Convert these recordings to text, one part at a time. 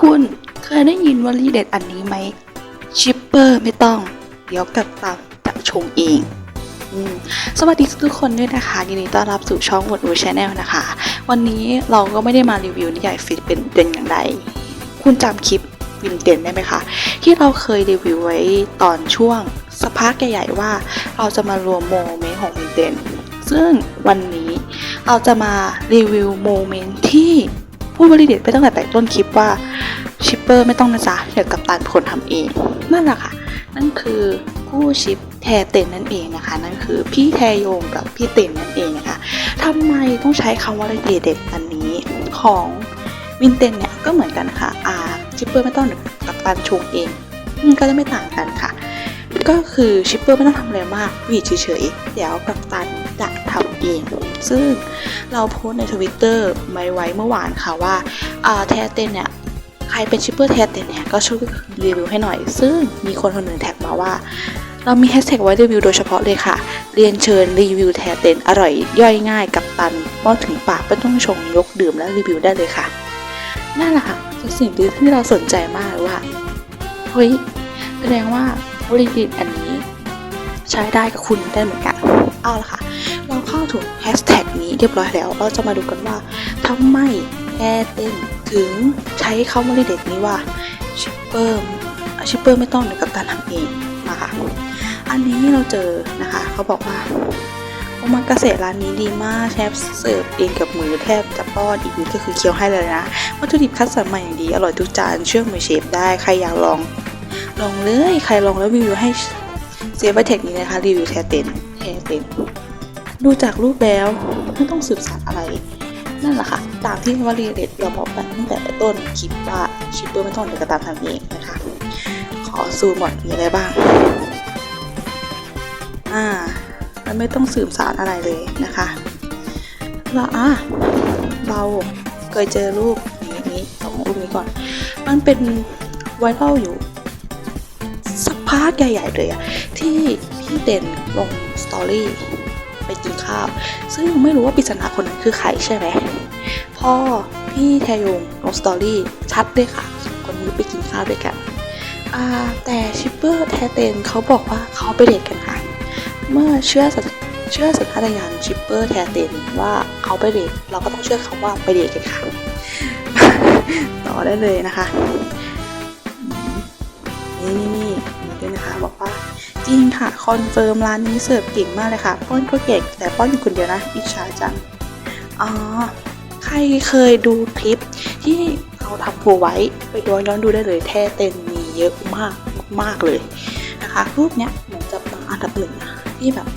คุณเคยได้ยินวลีเด็ดอันนี้ไหม ชิปเปอร์ไม่ต้อง เดี๋ยวกับตามจะชงเองสวัสดีทุกคนด้วยนะคะยินดีต้อนรับสู่ช่องวดอูชแนลนะคะ วันนี้เราก็ไม่ได้มารีวิวนิยายฟิตเป็นเป็นอย่างใด คุณจำคลิปวินเทนได้ไหมคะ ที่เราเคยรีวิวไว้ตอนช่วงสักพักใหญ่ๆว่า เราจะมารวมโมเมนต์ของวินเทนซึ่งวันนี้เราจะมารีวิวโมเมนต์ที่ผู้บริเดตไปตั้งแต่แต่ต้นคลิปว่า เปอร์ไม่ต้องนะจ๊ะ เดี๋ยวกับตันผลทำเองนั่นแหละค่ะ นั่นคือคู่ชิปแทเต็นนั่นเองนะคะ นั่นคือพี่แทโยงกับพี่เต็นนั่นเองนะคะทำไมต้องใช้คำว่าเด็ดๆอันนี้ของวินเทนเนี่ยก็เหมือนกันค่ะอ่าชิปเปอร์ไม่ต้องกับตันชงเองก็จะไม่ต่างกันค่ะ ก็คือชิปเปอร์ไม่ต้องทำอะไรมากวีดเฉยๆเดี๋ยวกับตันจะทำเอง ซึ่งเราโพสในทวิตเตอร์ไว้ไว้เมื่อวานค่ะว่าอ่าแทเต็นเนี่ย ใครเป็นชิปเปอร์แทเต็นเนี่ยก็ช่วยรีวิวให้หน่อย ซึ่งมีคนคนหนึ่งแท็กมาว่า เรามีแฮชแท็กไว้รีวิวโดยเฉพาะเลยค่ะ เรียนเชิญรีวิวแทเต็นอร่อย ย่อยง่ายกับตันป้อนถึงปากไม่ต้องชงยกดื่มและรีวิวได้เลยค่ะนั่นแหละค่ะคือสิ่งที่เราสนใจมากว่าเฮ้ยแสดงว่าบริษัทอันนี้ ใช้ได้กับคุณได้เหมือนกันเอาละค่ะ เราเข้าถึงแฮชแท็กนี้เรียบร้อยแล้ว เราจะมาดูกันว่าทำไมแอร์เต้น ถึงใช้คำว่าเด็ดนี้ว่าชิปเปอร์ชิปเปอร์ไม่ต้องเดี๋ยวกับการทำเองมาค่ะอันนี้เราเจอนะคะเขาบอกว่าโอมากาเสะร้านนี้ดีมากแทบเสิร์ฟเองกับมือแทบจะป้อนอีกนิดก็คือเคี้ยวให้เลยนะวัตถุดิบคัดสรรมาอย่างดี อร่อยทุกจานเชื่อมือเชฟได้ใครอยากลองลองเลยใครลองแล้วรีวิวให้เซฟเทคนี้นะคะรีวิวแทเต็นแทเต็นดูจากรูปแล้วไม่ต้องสืบสานอะไร นั่นแหละค่ะ ตามที่วลีเด็ดเราบอกไปตั้งแต่ต้นคลิปว่าชิปเปอร์ไม่ต้องเดี๋ยวกระตามทำเองนะคะ ขอซูมหมดมีอะไรบ้าง อ่ามันไม่ต้องสืบสารอะไรเลยนะคะแล้วอะเราเคยเจอรูปนี้นี้สองรูปนี้ก่อน มันเป็นไวรัลอยู่ สักพักใหญ่ๆเลยอะที่พี่เด่นลงสตอรี่ ไปกินข้าว ซึ่งไม่รู้ว่าปริศนาคนนั้นคือใครใช่ไหมพ่อพี่แทยงลงสตอรี่ชัดเลยค่ะสองคนนี้ไปกินข้าวด้วยกันแต่ชิปเปอร์แทเตนเขาบอกว่าเขาไปเดทกันค่ะเมื่อเชื่อสัญเชื่อสัญชาตญาณชิปเปอร์แทเตนว่าเขาไปเดทเราก็ต้องเชื่อเขาว่าไปเดทกันค่ะต่อได้เลยนะคะนี่นี่นี่ด้วยนะคะบอกว่า จริงค่ะ คอนเฟิร์มร้านนี้เสิร์ฟเก่งมากเลยค่ะ ป้อนก็เก่งแต่ป้อนอยู่คนเดียวนะอิจฉาจังอ๋อใครเคยดูคลิปที่เราทำโพไว้ไปย้อนย้อนดูได้เลยแท้เต็นมีเยอะมากมากเลยนะคะรูปเนี้ยเหมือนจะมาอันดับหนึ่งนะที่แบบ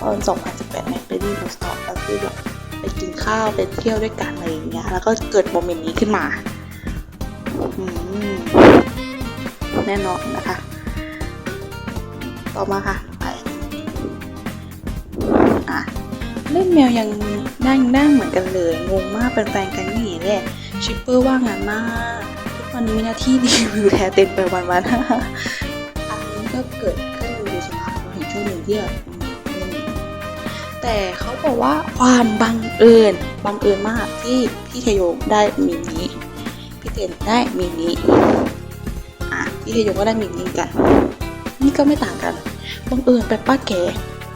ตอน 2018เนี่ยไปดีโนสตอปแล้วที่แบบไปกินข้าวไปเที่ยวด้วยกันอะไรอย่างเงี้ยแล้วก็เกิดโมเมนต์นี้ขึ้นมาอืมแน่นอนนะคะ ต่อมาค่ะ ไปอะเล่นแมวยังนั่งนั่งเหมือนกันเลย งงมากเป็นแฟนกันนี่แหละชิปเปอร์ว่างงานมากทุกวันนี้มีหน้าที่รีวิวแทนเต็มไปวันๆอันนี้ก็เกิดขึ้นโดยเฉพาะเห็นช่วงหนึ่งที่แบบอืมแต่เขาบอกว่าความบังเอิญบังเอิญมากที่พี่เทโยงได้มีนี้พี่เต็นได้มีนี้อะพี่เทโยงก็ได้มีนี้กัน นี่ก็ไม่ต่างกันบังเอิญไปป้าแก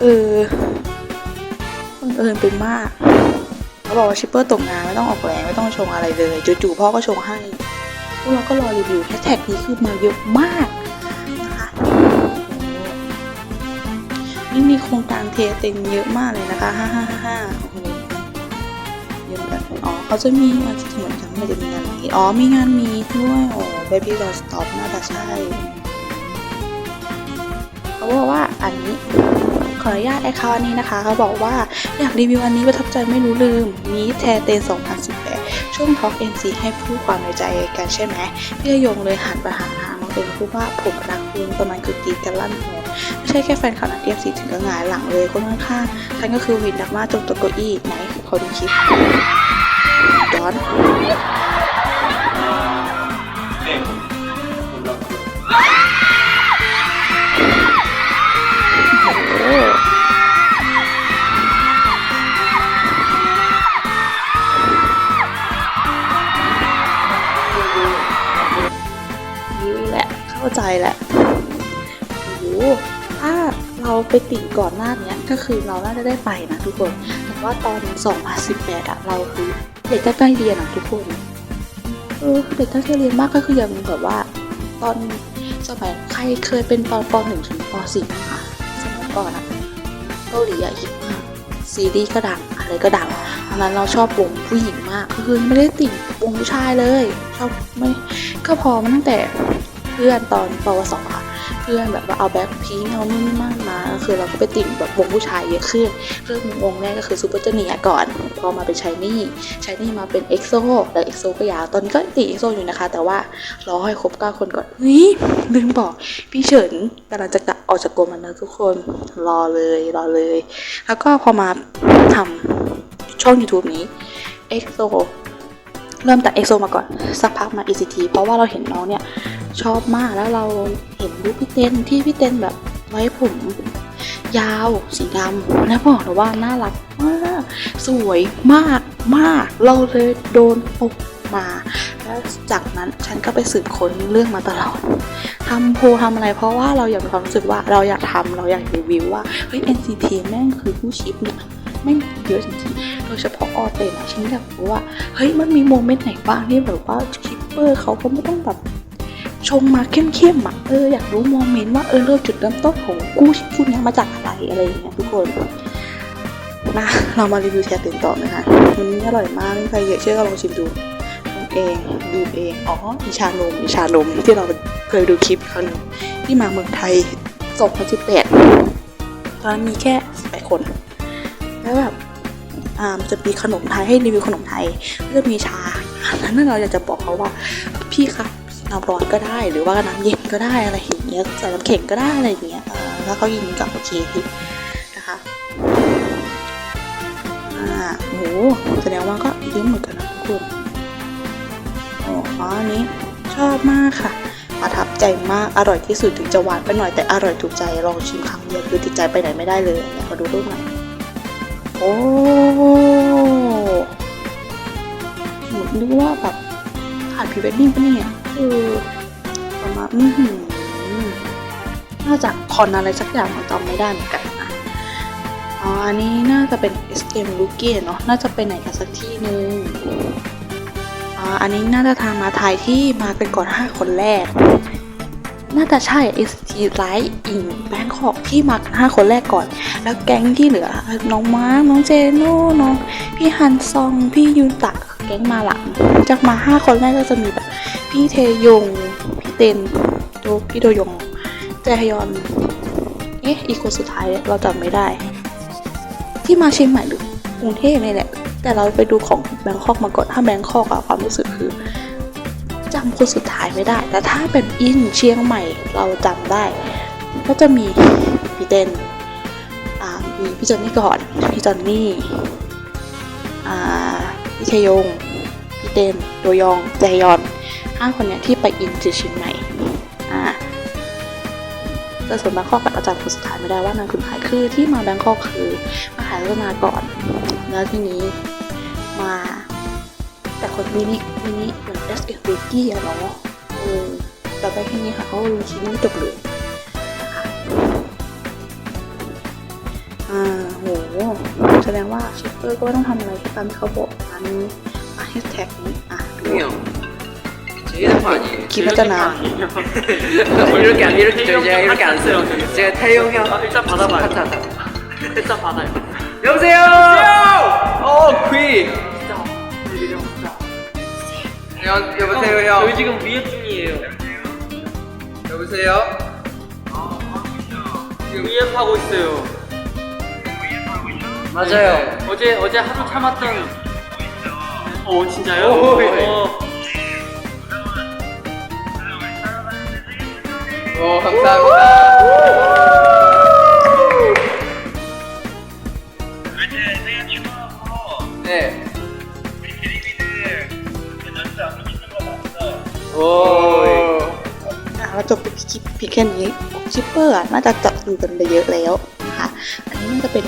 เออบังเอิญเป็นมากเขาบอกว่าชิปเปอร์ตกงานไม่ต้องออกแรงไม่ต้องชงอะไรเลยจู่ๆพ่อก็ชงให้พวกเราก็รอรีวิวแฮชแท็กนี้คือมาเยอะมากนะคะนี่มีโครงการเทเต็งเยอะมากเลยนะคะฮ่าฮ่าฮ่าฮ่าโอ้โหเยอะแบบอ๋อเขาจะมีอาทิตย์เหมือนกันไม่ได้มีงานมีอ๋อมีงานมีด้วยโอ้เบบี้ดอสต็อปน่าจะใช่ เขาบอกว่าอันนี้ขออนุญาตไอคาวอันนี้นะคะเขาบอกว่าอยากรีวิวอันนี้ประทับใจไม่รู้ลืมนี้แทเตน 2018 ช่วงท็อก MC ให้พูดความในใจกันใช่ไหมพี่ยงเลยหันไปหาทางน้องเต็นพูดว่าผมรักคุณประมาณคือตีกันลั่นหัวไม่ใช่แค่แฟนคลับนัก MC ถึงกับหงายหลังเลยคนข้างๆท่านก็คือวินดักมาจนตัวเก้าอี้ไหนขอดูคลิปย้อน เข้าใจแหละโอ้โหถ้าเราไปติดก่อนหน้านี้ก็คือเราน่าจะได้ไปนะทุกคน แต่ว่าตอน 2018อะเราคือเด็กใกล้ๆเรียนอะทุกคนเออเด็กใกล้เรียนมากก็คือยังแบบว่า ตอนสมัยใครเคยเป็นตอนป .1 ถึงป .4 นะคะสมัยก่อนอะเกาหลีอะฮิตมากซีรีส์ก็ดังอะไรก็ดังตอนนั้นเราชอบวงผู้หญิงมากก็คือไม่ได้ติดวงผู้ชายเลยชอบไม่ก็พอมาตั้งแต่ พื่อนตอนปวสอะเพื่อนแบบว่าเอาแบ็คพิงเอานู่นนี่มากมาคือเราก็ไปติ่งแบบวงผู้ชายเยอะขึ้นเริ่มวงแรกก็คือซูเปอร์เจเนียก่อน พอมาเป็นชายนี่ชายนี่มาเป็นเอ็กโซแล้วเอ็กโซก็ยาวตอนนี้ก็ติเอ็กโซอยู่นะคะ แต่ว่ารอให้ครบเก้าคนก่อนเฮ้ยลืมบอกพี่เฉินกำลังจะกลับออกจากกรมแล้วนะทุกคนรอเลยรอเลย แล้วก็พอมาทำช่อง YouTube นี้ EXO เริ่มแต่ EXO มาก่อน สักพักมา ECT เพราะว่าเราเห็นน้องเนี่ย ชอบมากแล้วเราเห็นรูปพี่เต้นที่พี่เต้นแบบไว้ผมยาวสีดำแล้วบอกเลยว่าน่ารักมากสวยมากมาก เราเลยโดนปกมา แล้วจากนั้นฉันก็ไปสืบค้นเรื่องมาตลอดทำโพลทำอะไร เพราะว่าเราอยากมีความรู้สึกว่าเราอยากทำเราอยากรีวิวว่าเฮ้ย NCT แม่งคือผู้ชิปเนี่ยแม่งเยอะจริงๆ โดยเฉพาะออเตนอะฉันอยากรู้ว่า เฮ้ย มันมีโมเมนต์ไหนบ้างที่แบบว่าชิปเปอร์เขาก็ไม่ต้องแบบ ชงมาเข้มๆอะเอออยากรู้โมเมนต์ว่าเออเริ่มจุดเริ่มต้นของกู้ชิปคู่เนี้ยมาจากอะไรอะไรอย่างเงี้ยทุกคนนะเรามารีวิวแชร์ตื่นต่อนะคะวันนี้อร่อยมากใครอยากเชื่อก็ลองชิมดูเองดูเองอ๋ออิชานมอิชานมที่เราเคยดูคลิปครั้งหนึงที่มาเมืองไทย2018ตอนนั้นมีแค่8คน แล้วแบบอ่าจะมีขนมไทยให้รีวิวขนมไทยก็จะมีชาอันนั้นเราอยากจะบอกเขาว่า พี่คะ น้ำร้อนก็ได้หรือว่าน้ำเย็นก็ได้อะไรอย่างเงี้ยใส่น้ำแข็งก็ได้อะไรอย่างเงี้ยอ่าแล้วเขายินกับโอเคนะคะอ่าโหแสดงว่าก็เยอะเหมือนกันนะทุกคนอ๋ออันนี้ชอบมากค่ะประทับใจมาก อร่อยที่สุดถึงจะหวานไปหน่อยแต่อร่อยถูกใจ ลองชิมครั้งเดียวคือติดใจไปไหนไม่ได้เลยเนี่ยมาดูรูปหน่อย โอ้หนูนึกว่าแบบถ่ายพรีเวดดิ้งปะเนี่ย คือประมาณอือหือน่าจะคอนอะไรสักอย่างเราจำไม่ได้เหมือนกันนะอ๋ออันนี้น่าจะเป็น SM l o o k i เนาะน่าจะไปไหนกันสักที่นึงอ่าอันนี้น่าจะทางมาไทยที่มากันก่อน 5 คนแรก น่าจะใช่ ST Light in Bangkok ที่มากัน5คนแรกก่อน แล้วแก๊งที่เหลือ น้องมาร์น้องเจโน่น้องพี่ฮันซอง พี่ยูนตะแก๊งมาหลังจากมา 5 คนแรกก็จะมีแบบ พี่เทยง พี่เต็นโดพี่โดยง แจฮยอน เอ๊ะ อีกคนสุดท้ายเราจำไม่ได้ ที่มาเชียงใหม่หรือกรุงเทพนี่แหละ แต่เราไปดูของแบงคอกมาก่อน ถ้าแบงคอกอะความรู้สึกคือจำคนสุดท้ายไม่ได้ แต่ถ้าเป็นอินเชียงใหม่เราจำได้ ก็จะมีพี่เต้นอ่ามีพี่จอนนี่ก่อน พี่จอนนี่อ่าพี่เทยง พี่เต้นโดยองแจยอน ห้าคนเนี้ยที่ไปอินที่เชียงใหม่อ่าแต่ส่วนแบงคอกกับอาจารย์คนสุดท้ายไม่ได้ว่านางคือใครคือที่มาแบงคอกคือมาหาเรื่องมาก่อน แล้วทีนี้มา แต่คนมินิมินิเหมือน S S w i k i อะเนาะเออแต่ได้แค่นี้ค่ะเขาลงชิ้นจบเลยอ่าโหแสดงว่าชิปเปอร์ก็ไม่ต้องทำอะไรตามที่เขาบอกอันนี้อะแฮชแท็กนี้อะดู 휴대폰 아니에요. 기분 잖아. 이렇게 안 이렇게 저 제가 이렇게 안 써요. 제가 태용 형 아, 일단 받아봐요. 카타. 일단 받아요. 여보세요. 어. 진짜. 여, 여보세요 형, 형. 저희 지금 위에 중이에요. 여보세요. 지금 위에 하고 있어요. 맞아요. 어제 어제 하루 참았던. 어 진짜요? 오, 예. 어, แค่นี้ชิปเปอร์อะน่าจะจับดูกันไปเยอะแล้วนะคะอันนี้น่าจะเป็น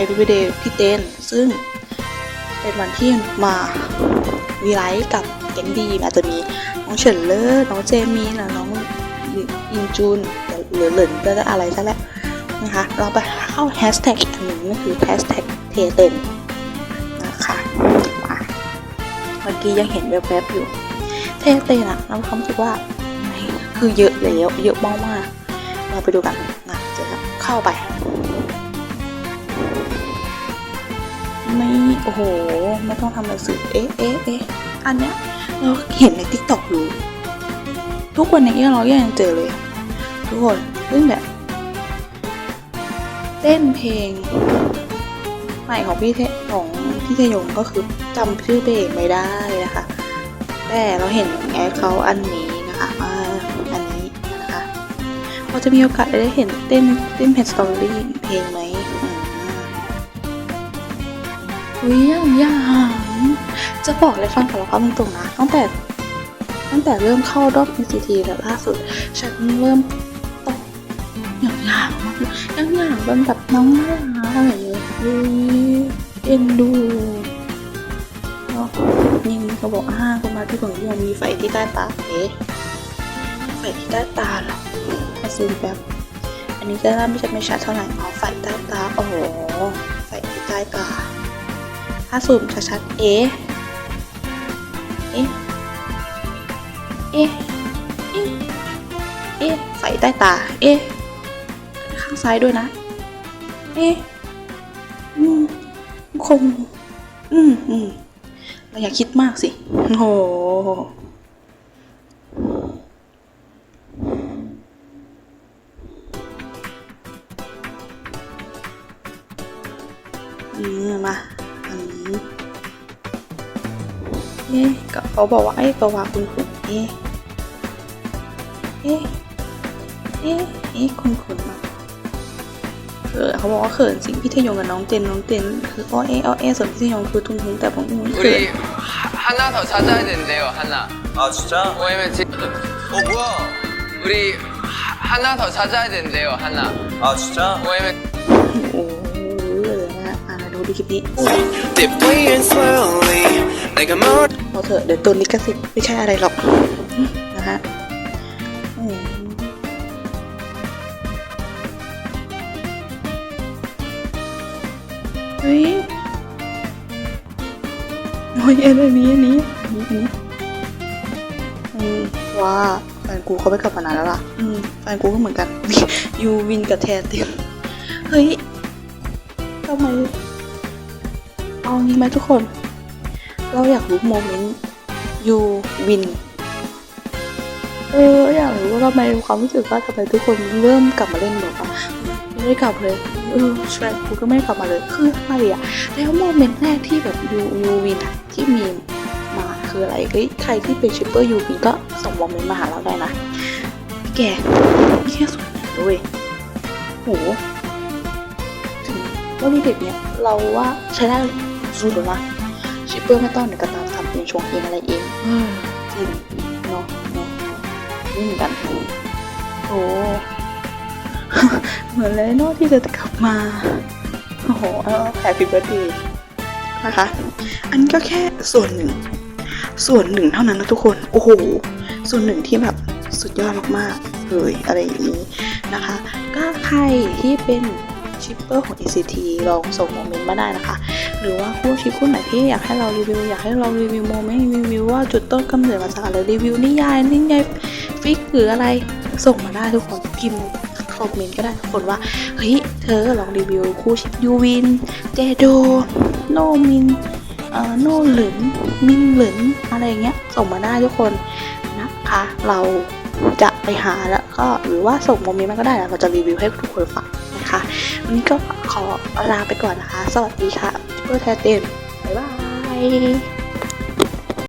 Everyday พี่เต้นซึ่งเป็นวันที่มาวีไลท์กับแก๊งดีอาจจะมีน้องเฉินเลอร์น้องเจมีและน้องอินจูนหรือเหลินก็จะอะไรซะแล้วนะคะเราไปเข้าแฮชแท็กอันหนึ่งนั่นคือแฮชแท็กเทเต็นนะคะเมื่อกี้ยังเห็นแวบๆอยู่ เทเต็นอะเราความรู้สึกว่าคือเยอะ แล้วเยอะมากๆเราไปดูกันนะจะเข้าไปไม่โอ้โห ไม่ต้องทำหนังสือเอ๊ะเอ๊ะเอ๊ะอันเนี้ยเราเห็นในทิกตอกอยู่ ทุกวันนี้เรายังเจอเลย ทุกคนเรื่องแบบเต้นเพลงใหม่ของพี่เทของพี่เทยงก็คือจำชื่อเพลงไม่ได้นะคะ แต่เราเห็นแอคเขาอันนี้นะคะ อจะมีโอกาสได้เห็นเต้นเต้นเพลงสตอรี่เพลงไหมอุ้ยอย่างย่างจะบอกเลยฟังสารภาพตรงๆนะตั้งแต่ตั้งแต่เริ่มเข้ารอบ NCT แล้วล่าสุด ฉันเริ่มตกอย่างยางมากอย่างอย่างเป็นแบบน้องน่าอะไรอย่างเงี้ยเอ็นดูเนาะยิงเขาบอกห้าคนมาที่ของยังมีไฟที่ใต้ตาเอ๊ะไฟที่ใต้ตาเหรอ มาซูมแบบ อันนี้ก็ไม่ใช่ไม่ชัดเท่าไหร่อ๋อไฟใต้ตาโอ้โหไฟที่ใต้ตา ถ้าซูมชัดๆเอ๊ะเอ๊ะเอ๊ะเอ๊ะใส่ใต้ตา เอ๊ะข้างซ้ายด้วยนะ เอ๊ะอืมคง อืมอืมเราอย่าคิดมากสิ โอ้โห เขาบอกว่าไอ้ก็ว่าคุณคุณเอ๊ะ เอ๊ะ เอ๊ะ เอ๊ะคุณคุณมาเออเขาบอกว่าเขินสิ่งพี่เทยงกับน้องเจนน้องเจนคืออ้อเอ๊ะอ้อเอ๊ะส่วนพี่เทยงคือทุ่งทุงแต่ผมอุ้ยเขิน 우리 하- 하나 더 찾아야 된대요 하나 아 진짜? 왜냐면 지금 어 뭐야? 우리 하- 하나 더 찾아야 된대요 하나 아 진짜? 왜냐면 โอ้โหเลยนะอ่ะมาดูดีคลิปนี้ They're playing slowly, like I'm on เอาเถอะเดี๋ยวตัวลิขสิทธิ์ไม่ใช่อะไรหรอกนะฮะเฮ้ยโอ้ยอันนี้อันนี้อันนี้อันนี้อืมว่าแฟนกูเขาไปกับมานานแล้วล่ะ อืมแฟนกูก็เหมือนกันยูวินกับแทนเต็มเฮ้ยทำไมเอางี้ไหมทุกคน เราอยากรู้โมเมนต์ยูวินเอออยากรู้ว่าทำไมความรู้สึกว่าทำไมทุกคนเริ่มกลับมาเล่นแบบว่าไม่ได้กลับเลยเออใช่กูก็ไม่กลับมาเลยคืออะไรอะแล้วโมเมนต์แรกที่แบบยูยูวินอะที่มีมาคืออะไรเฮ้ยใครที่เป็นชิปเปอร์ยูวินก็ส่งโมเมนต์มาหาเราได้นะแกนี่แค่ส่วนหนด้วยโหถึงว่านี่เด็กเนี่ยเราว่าใช้ได้สุดแล้วนะ เปอร์ไม่ต้องเดี๋ยวก็ตามทำเองชงเองอะไรเองจริงเนาะเนาะนี่เหมือนกันโอ้เหมือนเลยเนาะที่จะกลับมาโอ้โหแฮปปี้เบิร์ดเดย์นะคะอันนี้ก็แค่ส่วนหนึ่ง ส่วนหนึ่งเท่านั้นนะทุกคน โอ้โห ส่วนหนึ่งที่แบบสุดยอดมากๆเลยอะไรอย่างนี้นะคะ ก็ใครที่เป็นชิปเปอร์ของ ECT ลองส่งโมเมนต์มาได้นะคะ หรือว่าคู่ชิปคู่ไหนที่อยากให้เรารีวิวอยากให้เรารีวิวโมเมนต์รีวิวว่าจุดต้นกำเนิดมาจากอะไรรีวิวนิยายนิยายฟิกหรืออะไรส่งมาได้ทุกคนพิมพ์คอมเมนต์ก็ได้ทุกคนว่าเฮ้ยเธอลองรีวิวคู่ชิปยูวิน เจโดโนมินเอ่อโนหลึนมินหลึนอะไรเงี้ยส่งมาได้ทุกคนนะคะ เราจะไปหาแล้วก็หรือว่าส่งโมเมนต์มาก็ได้แล้วเราจะรีวิวให้ทุกคนฟังนะคะวันนี้ก็ขอลาไปก่อนนะคะ สวัสดีค่ะ ชิปเป